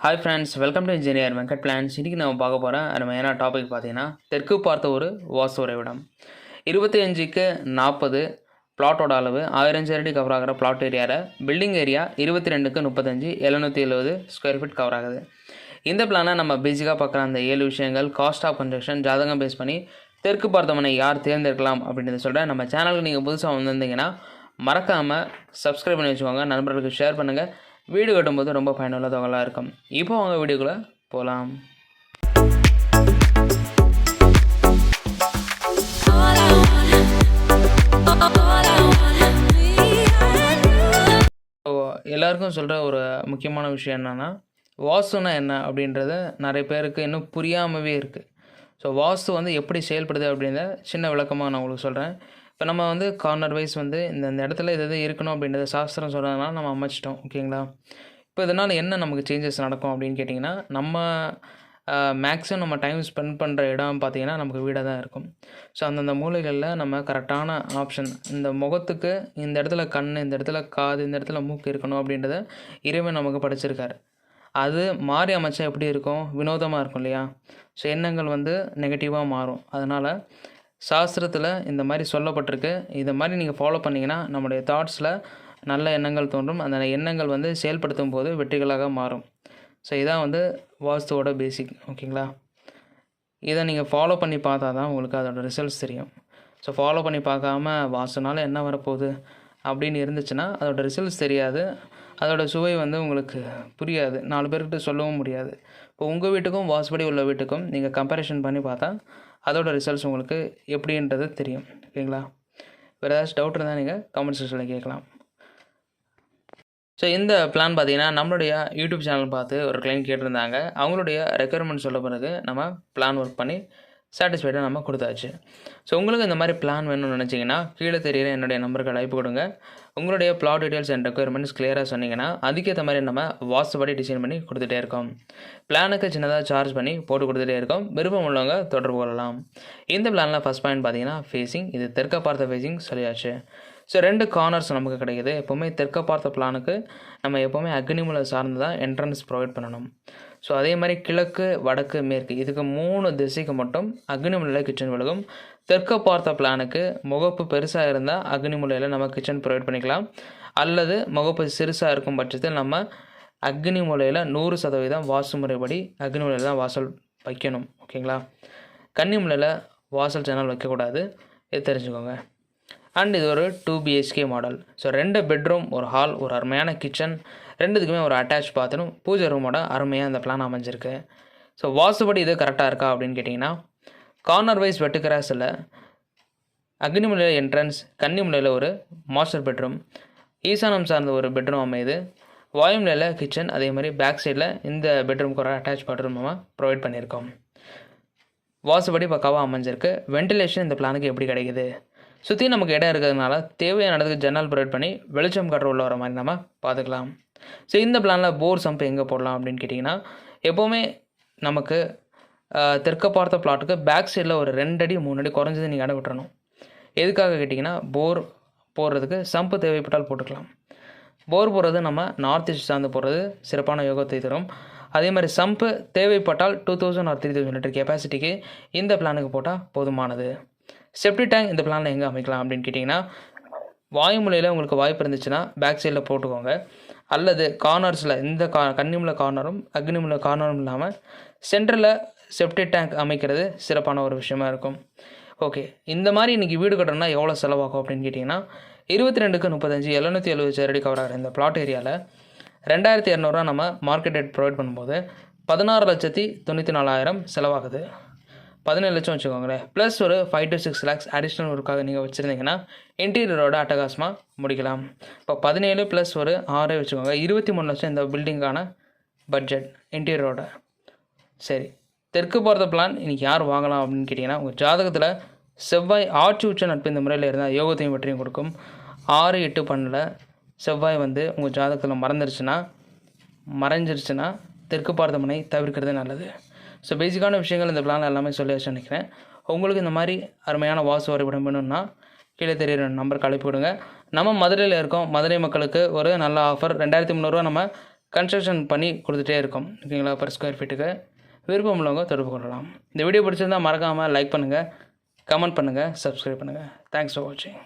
Hi friends welcome to engineer Venkat plans இன்றைக்கி நம்ம பார்க்க போகிறேன் நம்ம என்ன டாபிக் பார்த்தீங்கன்னா தெற்கு பார்த்த ஒரு வாஸ்து உறைவிடம் இருபத்தி அஞ்சுக்கு நாற்பது பிளாட்டோட அளவு ஆயிரம் சரடி கவர் ஆகிற பிளாட் ஏரியாவில் பில்டிங் ஏரியா இருபத்தி ரெண்டுக்கு முப்பத்தஞ்சு எழுநூற்றி எழுபது ஸ்கொயர் ஃபீட் கவர் ஆகுது. இந்த பிளானை நம்ம பேசிக்காக பார்க்குற அந்த ஏழு விஷயங்கள் காஸ்ட் ஆஃப் கன்ஸ்ட்ரக்ஷன் ஜாதகம் பேஸ் பண்ணி தெற்கு பார்த்தவனை யார் தேர்ந்தெடுக்கலாம் அப்படின்றத சொல்கிறேன் நம்ம சேனலுக்கு நீங்கள் புதுசாக வந்திருந்தீங்கன்னா மறக்காமல் சப்ஸ்கிரைப் பண்ணி வச்சுக்கோங்க. நண்பர்களுக்கு ஷேர் பண்ணுங்கள் வீடு கட்டும்போது ரொம்ப பயனுள்ள தகவலாக இருக்கும். இப்போ அவங்க வீடுக்குள்ளே போகலாம் எல்லாருக்கும் சொல்கிற ஒரு முக்கியமான விஷயம் என்னென்னா வாசுனா என்ன அப்படின்றது நிறைய பேருக்கு இன்னும் புரியாமவே இருக்குது ஸோ வாஸ்து வந்து எப்படி செயல்படுது அப்படின்றத சின்ன விளக்கமாக நான் உங்களுக்கு சொல்கிறேன் இப்போ நம்ம வந்து கார்னர் வைஸ் வந்து இந்த இந்த இடத்துல இது எது இருக்கணும் அப்படின்றத சாஸ்திரம் சொல்கிறதுனால நம்ம அமைச்சிட்டோம் ஓகேங்களா? இப்போ இதனால் என்ன நமக்கு சேஞ்சஸ் நடக்கும் அப்படின்னு கேட்டிங்கன்னா நம்ம மேக்ஸிமம் நம்ம டைம் ஸ்பெண்ட் பண்ணுற இடம் பார்த்திங்கன்னா நமக்கு வீடாக தான் இருக்கும். ஸோ அந்தந்த மூலைகளில் நம்ம கரெக்டான ஆப்ஷன் இந்த முகத்துக்கு இந்த இடத்துல கண் இந்த இடத்துல காது இந்த இடத்துல மூக்கு இருக்கணும் அப்படின்றத இறைவன் நமக்கு படிச்சிருக்காரு. அது மாறி அமைச்சா எப்படி இருக்கும்? வினோதமாக இருக்கும் இல்லையா? ஸோ எண்ணங்கள் வந்து நெகட்டிவாக மாறும். அதனால் சாஸ்திரத்தில் இந்த மாதிரி சொல்லப்பட்டிருக்கு. இதை மாதிரி நீங்கள் ஃபாலோ பண்ணிங்கன்னா நம்முடைய தாட்ஸில் நல்ல எண்ணங்கள் தோன்றும். அந்த எண்ணங்கள் வந்து செயல்படுத்தும் போது வெற்றிகளாக மாறும். ஸோ இதான் வந்து வாஸ்துவோட பேசிக் ஓகேங்களா? இதை நீங்கள் ஃபாலோ பண்ணி பார்த்தா தான் உங்களுக்கு அதோட ரிசல்ட்ஸ் தெரியும். ஸோ ஃபாலோ பண்ணி பார்க்காம வாசனால என்ன வரப்போகுது? அப்படின்னு இருந்துச்சுன்னா அதோட ரிசல்ட்ஸ் தெரியாது. அதோட சுவை வந்து உங்களுக்கு புரியாது. நாலு பேர்கிட்ட சொல்லவும் முடியாது. இப்போ உங்கள் வீட்டுக்கும் வாசுபடி உள்ள வீட்டுக்கும் நீங்கள் கம்பேரிஷன் பண்ணி பார்த்தா அதோட ரிசல்ட்ஸ் உங்களுக்கு எப்படின்றது தெரியும். ஓகேங்களா வேறு ஏதாச்சும் டவுட் இருந்தால் நீங்கள் கமெண்ட் செக்ஷனில் கேட்கலாம். ஸோ இந்த பிளான் பார்த்தீங்கன்னா நம்மளுடைய யூடியூப் சேனல் பார்த்து ஒரு கிளைண்ட் கேட்டிருந்தாங்க. அவங்களுடைய ரெக்குயர்மெண்ட் சொல்ல பிறகு நம்ம பிளான் ஒர்க் பண்ணி சாட்டிஸ்ஃபைடாக நம்ம கொடுத்தாச்சு. ஸோ உங்களுக்கு இந்த மாதிரி பிளான் வேணும்னு நினச்சிங்கன்னா கீழே தெரியிற என்னுடைய நம்பருக்கு அழைப்பு கொடுங்க. உங்களுடைய பிளாட் டீட்டெயில்ஸ் அண்ட் ரெக்குயர்மெண்ட்ஸ் கிளியராக சொன்னீங்கன்னா அதுக்கேற்ற மாதிரி நம்ம வாஸ்துபடி டிசைன் பண்ணி கொடுத்துட்டே இருக்கோம். பிளானுக்கு சின்னதாக சார்ஜ் பண்ணி போட்டு கொடுத்துட்டே இருக்கோம். விருப்பம் உள்ளவங்க தொடர்பு கொள்ளலாம். இந்த பிளானில் ஃபஸ்ட் பாயிண்ட் பார்த்தீங்கன்னா ஃபேஸிங் இது தெற்க பார்த்த ஃபேஸிங் சொல்லியாச்சு. ஸோ ரெண்டு கார்னர்ஸ் நமக்கு கிடைக்கிது. எப்போவுமே தெற்க பார்த்த பிளானுக்கு நம்ம எப்போவுமே அக்னிமுலை சார்ந்து தான் என்ட்ரன்ஸ் ப்ரொவைட் பண்ணணும். ஸோ அதே மாதிரி கிழக்கு வடக்கு மேற்கு இதுக்கு மூணு திசைக்கு மட்டும் அக்னிமுலையில் கிச்சன் விழுகும். தெற்க பார்த்த பிளானுக்கு முகப்பு பெருசாக இருந்தால் அக்னிமுலையில் நம்ம கிச்சன் ப்ரொவைட் பண்ணிக்கலாம். அல்லது முகப்பு சிறுசாக இருக்கும் பட்சத்தில் நம்ம அக்னி மூலையில் நூறு சதவீதம் வாசு முறைப்படி அக்னி மூலையில் தான் வாசல் வைக்கணும். ஓகேங்களா கன்னிமலையில் வாசல் சேனல் வைக்கக்கூடாது. இது தெரிஞ்சுக்கோங்க. அண்ட் இது ஒரு டூ பிஹெச்கே மாடல் ஸோ ரெண்டு பெட்ரூம் ஒரு ஹால் ஒரு அருமையான கிச்சன் ரெண்டுத்துக்குமே ஒரு அட்டாச் பாத்ரூம் பூஜை ரூமோட அருமையாக அந்த பிளான் அமைஞ்சிருக்கு. ஸோ வாசுபடி இது கரெக்டாக இருக்கா அப்படின்னு கேட்டிங்கன்னா கார்னர் வைஸ் வெட்டுக்கிராஸில் அக்னிமலையில் என்ட்ரன்ஸ் கன்னிமலையில் ஒரு மாஸ்டர் பெட்ரூம் ஈசானம் சார்ந்த ஒரு பெட்ரூம் அமையுது. வாயுமலையில் கிச்சன் அதே மாதிரி பேக் சைடில் இந்த பெட்ரூம்க்கு ஒரு அட்டாச் பாத்ரூம் நம்ம ப்ரொவைட் பண்ணியிருக்கோம். வாசுபடி பக்காவாக அமைஞ்சிருக்கு. வென்டிலேஷன் இந்த பிளானுக்கு எப்படி கிடைக்குது? சுற்றி நமக்கு இடம் இருக்கிறதுனால தேவையான இடத்துக்கு ஜன்னல் ப்ரொவைட் பண்ணி வெளிச்சம் காற்று உள்ள வர மாதிரி நம்ம பார்த்துக்கலாம். ஸோ இந்த பிளானில் போர் சம்ப் எங்கே போடலாம் அப்படின்னு கேட்டிங்கன்னா எப்போவுமே நமக்கு தெற்க பார்த்த பிளாட்டுக்கு பேக் சைடில் ஒரு ரெண்டடி மூணு அடி குறைஞ்சது நீங்கள் இடம் விட்டுறணும் எதுக்காக கேட்டிங்கன்னா போர் போடுறதுக்கு சம்பு தேவைப்பட்டால் போட்டுக்கலாம். போர் போடுறது நம்ம நார்த் ஈஸ்ட் சார்ந்து போடுறது சிறப்பான யோகத்தை தரும். அதே மாதிரி சம்பு தேவைப்பட்டால் two thousand or three thousand litre கெப்பாசிட்டிக்கு இந்த பிளானுக்கு போட்டால் போதுமானது. செப்டி டேங்க் இந்த பிளானில் எங்கே அமைக்கலாம் அப்படின்னு கேட்டிங்கன்னா வாயுமொழியில் உங்களுக்கு வாய்ப்பு இருந்துச்சுன்னா பேக் சைடில் போட்டுக்கோங்க. அல்லது கார்னர்ஸில் இந்த கா கன்னிமுல கார்னரும் அக்னிமுல கார்னரும் இல்லாமல் சென்டரில் செப்டி டேங்க் அமைக்கிறது சிறப்பான ஒரு விஷயமா இருக்கும். ஓகே இந்த மாதிரி இன்றைக்கி வீடு கட்டணும்னா எவ்வளோ செலவாகும் அப்படின்னு கேட்டிங்கன்னா இருபத்தி ரெண்டுக்கு முப்பத்தஞ்சு எழுநூற்றி எழுபது சதுரடி கவர் ஆகிற இந்த பிளாட் ஏரியாவில் ரெண்டாயிரத்தி இரநூறுவா நம்ம மார்க்கெட் ரேட் ப்ரொவைட் பண்ணும்போது பதினாறு லட்சத்தி தொண்ணூற்றி நாலாயிரம் செலவாகுது. பதினேழு லட்சம் வச்சுக்கோங்களேன். ப்ளஸ் ஒரு five to six lakhs additional ஒர்க்காக நீங்கள் வச்சுருந்தீங்கன்னா இன்டீரியரோட அட்டகாசமாக முடிக்கலாம். இப்போ பதினேழு ப்ளஸ் ஒரு ஆறு வச்சுக்கோங்க. இருபத்தி மூணு லட்சம் இந்த பில்டிங்கான பட்ஜெட் இன்டீரியரோட சரி. தெற்கு போகிறத பிளான் இன்றைக்கி யார் வாங்கலாம் அப்படின்னு கேட்டிங்கன்னா உங்கள் ஜாதகத்தில் செவ்வாய் ஆட்சி உச்ச நட்பு இந்த முறையில் இருந்தால் யோகத்தையும் வெற்றியும் கொடுக்கும். ஆறு எட்டு பன்னில் செவ்வாய் வந்து உங்கள் ஜாதகத்தில் மறந்துருச்சுன்னா மறைஞ்சிருச்சுன்னா தெற்கு பார்த்த மனை தவிர்க்கிறது நல்லது. ஸோ பேசிக்கான விஷயங்கள் இந்த பிளான் எல்லாமே சொல்லி வச்சு நினைக்கிறேன். உங்களுக்கு இந்த மாதிரி அருமையான வாசு வரைபடம் வேணும்னா கீழே தெரியுற நம்பருக்கு அழைப்பு விடுங்க நம்ம மதுரையில் இருக்கோம். மதுரை மக்களுக்கு ஒரு நல்ல ஆஃபர் ரெண்டாயிரத்தி முந்நூறுரூவா நம்ம கன்ஸ்ட்ரக்ஷன் பண்ணி கொடுத்துட்டே இருக்கோம். ஓகேங்களா? பர் ஸ்கொயர் ஃபீட்டுக்கு விருப்பம் உள்ளவங்க தொடர்பு கொள்ளலாம். இந்த வீடியோ பிடிச்சிருந்தால் மறக்காமல் லைக் பண்ணுங்கள் கமெண்ட் பண்ணுங்கள் சப்ஸ்கிரைப் பண்ணுங்கள் தேங்க்ஸ் ஃபார் வாட்சிங்